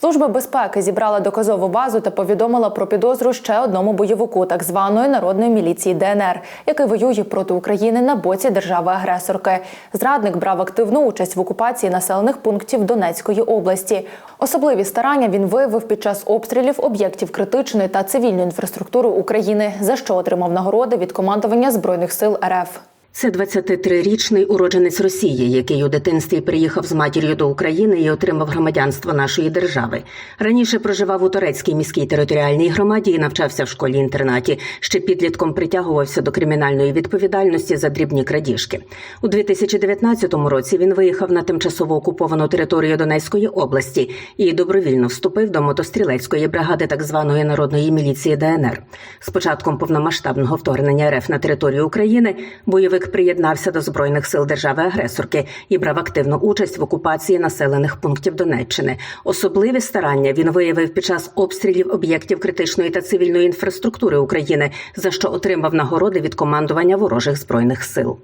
Служба безпеки зібрала доказову базу та повідомила про підозру ще одному бойовику так званої народної міліції ДНР, який воює проти України на боці держави-агресорки. Зрадник брав активну участь в окупації населених пунктів Донецької області. Особливі старання він виявив під час обстрілів об'єктів критичної та цивільної інфраструктури України, за що отримав нагороди від командування збройних сил РФ. Це 23-річний уродженець Росії, який у дитинстві приїхав з матір'ю до України і отримав громадянство нашої держави. Раніше проживав у турецькій міській територіальній громаді і навчався в школі-інтернаті. Ще підлітком притягувався до кримінальної відповідальності за дрібні крадіжки. У 2019 році він виїхав на тимчасово окуповану територію Донецької області і добровільно вступив до мотострілецької бригади так званої народної міліції ДНР. З початком повномасштабного вторгнення РФ на територію України бойовик приєднався до збройних сил держави-агресорки і брав активну участь в окупації населених пунктів Донеччини. Особливі старання він виявив під час обстрілів об'єктів критичної та цивільної інфраструктури України, за що отримав нагороди від командування ворожих збройних сил.